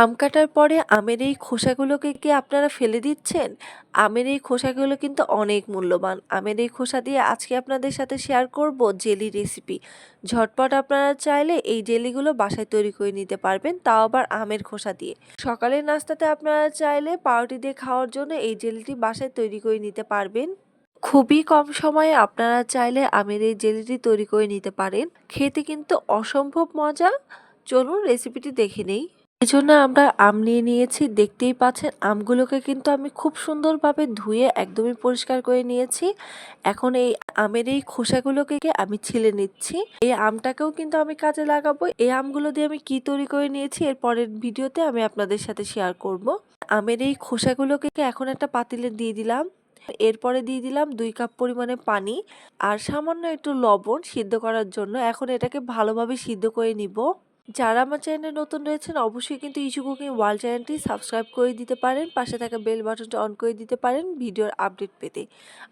আম কাটার পরে আমের এই খোসাগুলোকে কি আপনারা ফেলে দিচ্ছেন? আমের এই খোসাগুলো কিন্তু অনেক মূল্যবান। আমের এই খোসা দিয়ে আজকে আপনাদের সাথে শেয়ার করব জেলি রেসিপি। ঝটপট আপনারা চাইলে এই জেলিগুলো বাসায় তৈরি করে নিতে পারবেন, তাও আবার আমের খোসা দিয়ে। সকালের নাস্তাতে আপনারা চাইলে পাউরুটি দিয়ে খাওয়ার জন্য এই জেলিটি বাসায় তৈরি করে নিতে পারবেন। খুবই কম সময়ে আপনারা চাইলে আমের এই জেলিটি তৈরি করে নিতে পারেন। খেতে কিন্তু অসম্ভব মজা। চলুন রেসিপিটি দেখে নেই। এজন্য আমরা আম নিয়ে নিয়েছি। দেখতেই পাচ্ছেন, আমগুলোকে কিন্তু আমি খুব সুন্দরভাবে ধুয়ে একদমই পরিষ্কার করে নিয়েছি। এখন এই আমের এই খোসাগুলোকে আমি ছিলে নিচ্ছি। এই আমটাকেও কিন্তু আমি কাজে লাগাবো। এই আমগুলো দিয়ে আমি কি তৈরি করে নিয়েছি এর পরের ভিডিওতে আমি আপনাদের সাথে শেয়ার করব। আমের এই খোসাগুলোকে এখন একটা পাতিলে দিয়ে দিলাম। এরপরে দিয়ে দিলাম দুই কাপ পরিমাণে পানি আর সামান্য একটু লবণ সিদ্ধ করার জন্য। এখন এটাকে ভালোভাবে সিদ্ধ করে নিব। যারা আমার চ্যানেলে নতুন রয়েছেন, অবশ্যই কিন্তু ইস্যু কুকিং ওয়ার্ল্ড চ্যানেলটি সাবস্ক্রাইব করে দিতে পারেন, পাশে থাকা বেল বাটনটা অন করে দিতে পারেন ভিডিওর আপডেট পেতে।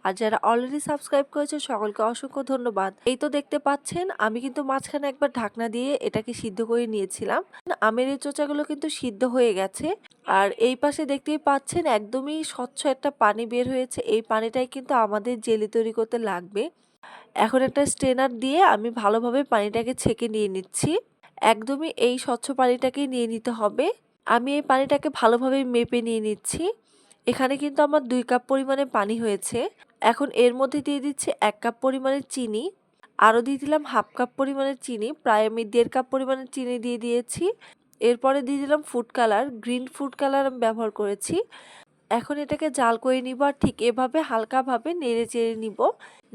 আর যারা অলরেডি সাবস্ক্রাইব করেছেন, সকলকে অসংখ্য ধন্যবাদ। এই তো দেখতে পাচ্ছেন, আমি কিন্তু মাঝখানে একবার ঢাকনা দিয়ে এটাকে সিদ্ধ করে নিয়েছিলাম। আমের এই চোচাগুলো কিন্তু সিদ্ধ হয়ে গেছে। আর এই পাশে দেখতেই পাচ্ছেন, একদমই স্বচ্ছ একটা পানি বের হয়েছে। এই পানিটাই কিন্তু আমাদের জেলি তৈরি করতে লাগবে। এখন একটা স্ট্রেনার দিয়ে আমি ভালোভাবে পানিটাকে ছেঁকে নিয়ে নিচ্ছি। একদমই এই স্বচ্ছ পানিটাকেই নিয়ে নিতে হবে। আমি এই পানিটাকে ভালোভাবে মেপে নিয়ে নিচ্ছি। এখানে কিন্তু আমার দুই কাপ পরিমাণে পানি হয়েছে। এখন এর মধ্যে দিয়ে দিচ্ছি এক কাপ পরিমাণে চিনি। আরও দিয়ে দিলাম হাফ কাপ পরিমাণের চিনি। প্রায় আমি দেড় কাপ পরিমাণের চিনি দিয়ে দিয়েছি। এরপরে দিয়ে দিলাম food colour. Green food colour আমি ব্যবহার করেছি। এখন এটাকে জাল করে নিব আর ঠিক এভাবে হালকাভাবে নেড়ে চেড়ে নিব।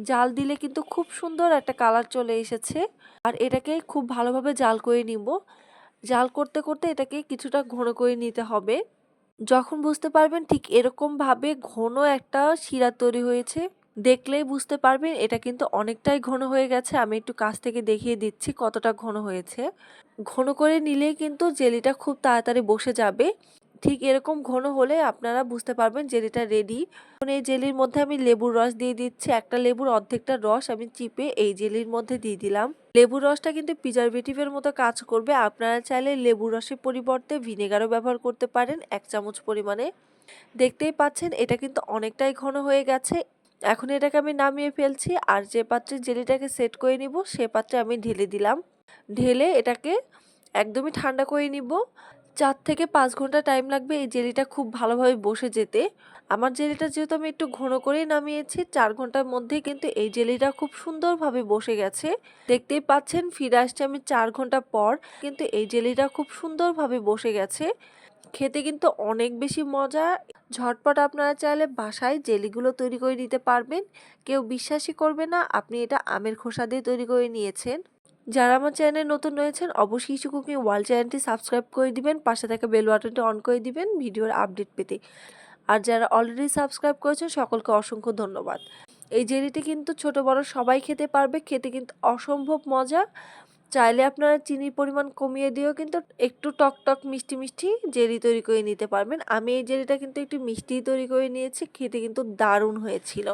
জাল দিলে কিন্তু খুব সুন্দর একটা কালার চলে এসেছে। আর এটাকে খুব ভালোভাবে জাল করে নিব। জাল করতে করতে এটাকে কিছুটা ঘন করে নিতে হবে। যখন বুঝতে পারবেন ঠিক এরকমভাবে ঘন একটা শিরা তৈরি হয়েছে, দেখলেই বুঝতে পারবেন এটা কিন্তু অনেকটাই ঘন হয়ে গেছে। আমি একটু কাছ থেকে দেখিয়ে দিচ্ছি কতটা ঘন হয়েছে। ঘন করে নিলেই কিন্তু জেলিটা খুব তাড়াতাড়ি বসে যাবে। ঠিক এরকম ঘন হলে আপনারা বুঝতে পারবেন জেলিটা রেডি এখন এই জেলির মধ্যে আমি লেবুর রস দিয়ে দিচ্ছি। একটা লেবুর অর্ধেকটা রস আমি চিপে এই জেলির মধ্যে দিয়ে দিলাম। লেবুর রসটা কিন্তু প্রিজারভেটিভের মতো কাজ করবে। আপনারা চাইলে লেবুর রসের পরিবর্তে ভিনেগারও ব্যবহার করতে পারেন এক চামচ পরিমাণে। দেখতেই পাচ্ছেন, এটা কিন্তু অনেকটাই ঘন হয়ে গেছে। এখন এটাকে আমি নামিয়ে ফেলছি আর যে পাত্রে জেলিটাকে সেট করে নিব, সে পাত্রে আমি ঢেলে দিলাম। ঢেলে এটাকে একদমই ঠান্ডা করে নিব। চার থেকে পাঁচ ঘণ্টা টাইম লাগবে এই জেলিটা খুব ভালোভাবে বসে যেতে। আমার জেলিটা যেহেতু আমি একটু ঘন করেই নামিয়েছি, চার ঘণ্টার মধ্যে কিন্তু এই জেলিটা খুব সুন্দরভাবে বসে গেছে। দেখতেই পাচ্ছেন, ফিরে আসছে আমি চার ঘণ্টা পর, কিন্তু এই জেলিটা খুব সুন্দরভাবে বসে গেছে। খেতে কিন্তু অনেক বেশি মজা। ঝটপট আপনারা চাইলে বাসায় জেলিগুলো তৈরি করে নিতে পারবেন। কেউ বিশ্বাসই করবে না, আপনি এটা আমের খোসা দিয়ে তৈরি করে নিয়েছেন। যারা আমার চ্যানেলে নতুন রয়েছেন, অবশ্যই কিছু কুকিং ওয়ার্ল্ড চ্যানেলটি সাবস্ক্রাইব করে দিবেন, পাশে থাকা বেল বাটনটি অন করে দিবেন ভিডিওর আপডেট পেতে। আর যারা অলরেডি সাবস্ক্রাইব করেছেন, সকলকে অসংখ্য ধন্যবাদ। এই জেলিটি কিন্তু ছোট, বড় সবাই খেতে পারবে, খেতে কিন্তু অসম্ভব মজা। চাইলে আপনারা চিনির পরিমাণ কমিয়ে দিয়েও কিন্তু একটু টক টক মিষ্টি মিষ্টি জেলি তৈরি করে নিতে পারবেন। আমি এই জেলিটা কিন্তু একটু মিষ্টি তৈরি করে নিয়েছি, খেতে কিন্তু দারুণ হয়েছিল।